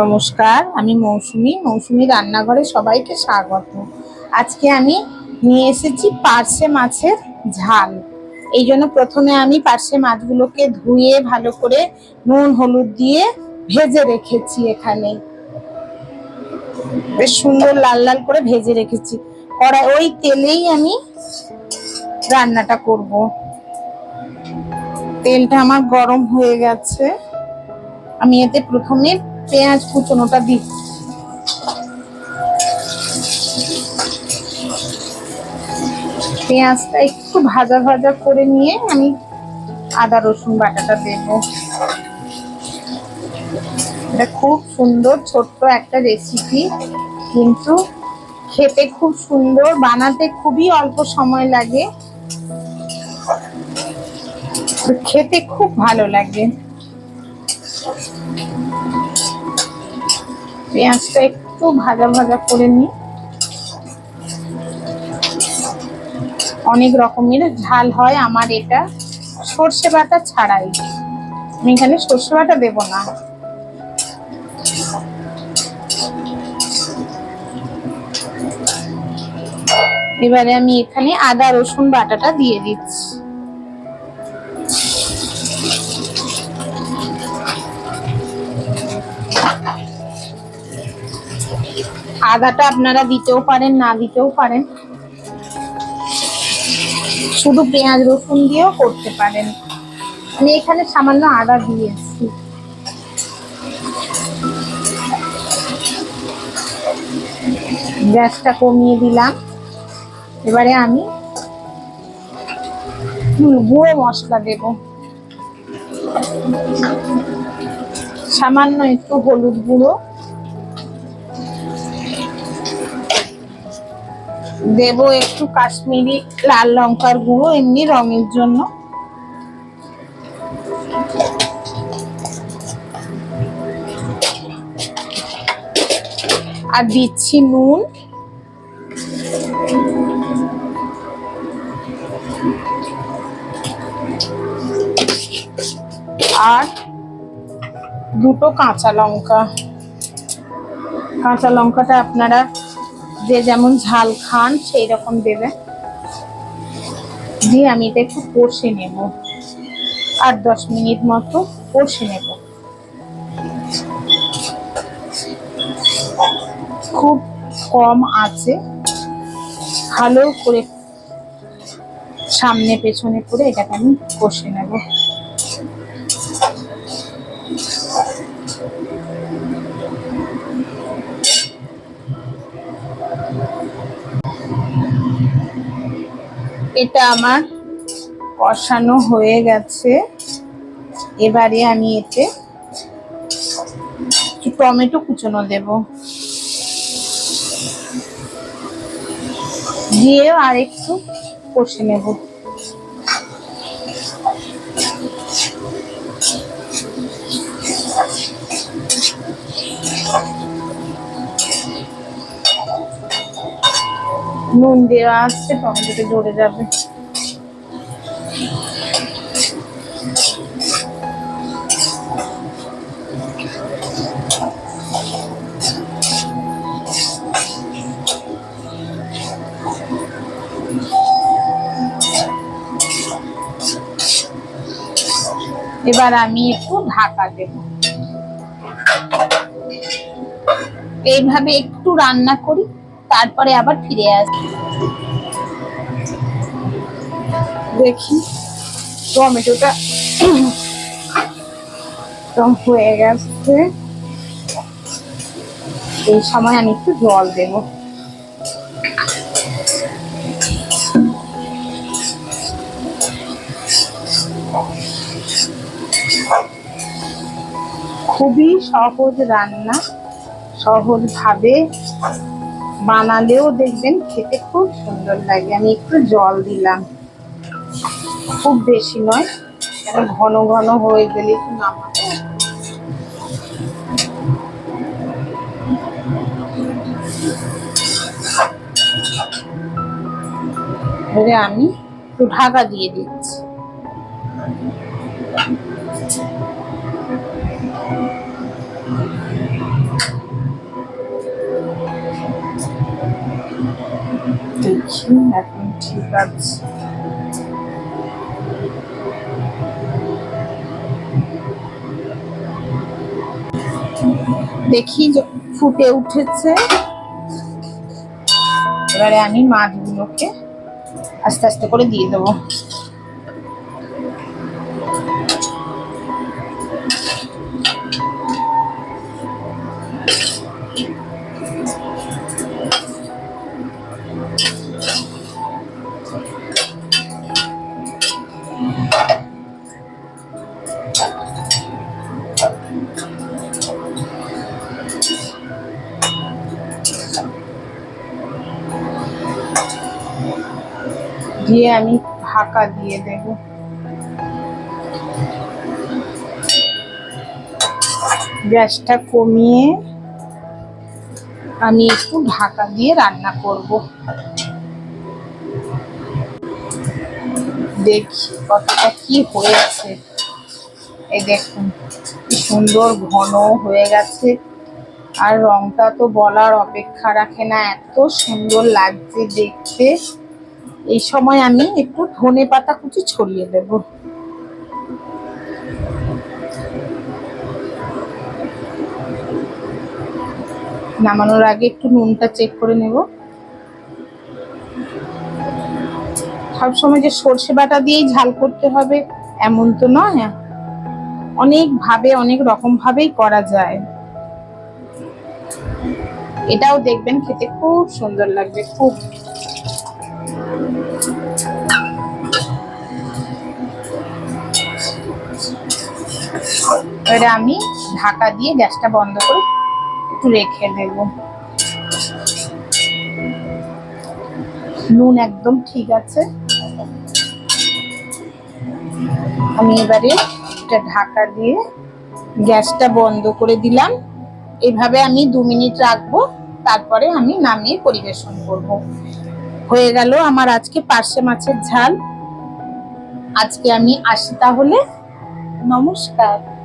নমস্কার, আমি মৌসুমি। মৌসুমি রান্নাঘরে সবাইকে স্বাগত। আজকে আমি নিয়ে এসেছি পার্শে মাছের ঝাল। এই জন্য প্রথমে আমি পার্শে মাছগুলোকে ধুয়ে ভালো করে নুন, হলুদ দিয়ে ভেজে রেখেছি এখানে। বেশ সুন্দর লাল লাল করে ভেজে রেখেছি। কড়াই, ওই তেলেই আমি রান্নাটা করব। তেলটা আমার গরম হয়ে গেছে। আমি এতে প্রথমে পেঁয়াজ কুচনোটা দিচ্ছি পেঁয়াজটা একটু ভাজা ভাজা করে নিয়ে আমি আদা, রসুন বাটাটা দেব। এটা খুব সুন্দর ছোট্ট একটা রেসিপি কিন্তু খেতে খুব সুন্দর, বানাতে খুবই অল্প সময় লাগে। খেতে খুব ভালো লাগে। পেঁয়াজটা একটু ভাজা ভাজা করে নিই অনেক রকমের ঝাল হয় আমার এটা। সর্ষে বাটা ছাড়াই। আমি এখানে সর্ষে বাটা দেব না। এবারে আমি এখানে আদা, রসুন বাটাটা দিয়ে দিচ্ছি। আদাটা আপনারা দিতেও পারেন, না দিতেও পারেন। শুধু পেঁয়াজ, রসুন দিয়েও করতে পারেন। আমি এখানে সামান্য আদা দিয়েছি। গ্যাসটা কমিয়ে দিলাম। এবারে আমি গুঁড়ো মশলা দেব। সামান্য একটু হলুদ গুঁড়ো। দেব একটু কাশ্মীরি লাল লঙ্কার গুঁড়ো, এমনি রঙের জন্য। আর দিচ্ছি নুন। আর দুটো কাঁচা লঙ্কা। কাঁচা লঙ্কাটা আপনারা যে যেমন ঝাল খান, সেই রকম দেবে। দিয়ে আমি এটা একটু কষে নেব। আর দশ মিনিট মতো কষে নেব। খুব কম আছে। ভালো করে সামনে পেছনে করে এটাকে আমি কষে নেব। এটা আমার কষানো হয়ে গেছে। এবারে আমি এতে টমেটো কুচনো দেব। দিয়ে আর একটু কষে নেব। নুন দেওয়া আছে টমেটোতে জড়ে যাবে। এবার আমি একটু ঢাকা দেব। এইভাবে একটু রান্না করি। তারপরে আবার ফিরে আসি দেখি, টমেটোটা একদম হয়ে গেছে। এই সময় আমি একটু জল দেব। খুবই সহজ রান্না সহজ ভাবে বানালেও দেখবেন খেতে খুব সুন্দর লাগে। আমি একটু জল দিলাম। খুব বেশি নয় ঘন ঘন হয়ে গেলে একটু এবারে আমি একটু ঢাকা দিয়ে দিচ্ছি। দেখি এখন ঠিক আছে। দেখি ফুটে উঠেছে। এবারে আমি মাছগুলোকে আস্তে আস্তে করে দিয়ে দেবো। দিয়ে আমি ঢাকা দিয়ে দেব। গ্যাসটা কমিয়ে আমি একটু ঢাকা দিয়ে রান্না করব। দেখি কতটা কি হয়েছে। এই দেখুন সুন্দর ঘন হয়ে গেছে। আর রংটা তো বলার অপেক্ষা রাখে না, এত সুন্দর লাগছে দেখতে। এই সময় আমি একটু ধনে পাতা কুচি ছড়িয়ে দেব। নামানোর আগে একটু নুনটা চেক করে নেব। সবসময় যে সর্ষে বাটা দিয়েই ঝাল করতে হবে, এমন তো নয়। অনেক ভাবে, অনেক রকম ভাবেই করা যায়। এটাও দেখবেন খেতে খুব সুন্দর লাগবে, খুব। এবারে আমি ঢাকা দিয়ে গ্যাসটা বন্ধ করে একটু রেখে দেব। নুন একদম ঠিক আছে। আমি এবারে এটা ঢাকা দিয়ে গ্যাসটা বন্ধ করে দিলাম। এভাবে আমি দু মিনিট রাখব, তারপরে আমি নামিয়ে পরিবেশন করব। হয়ে গেল আমার আজকে পার্শে মাছের ঝাল। আজকে আমি আসি তাহলে। নমস্কার।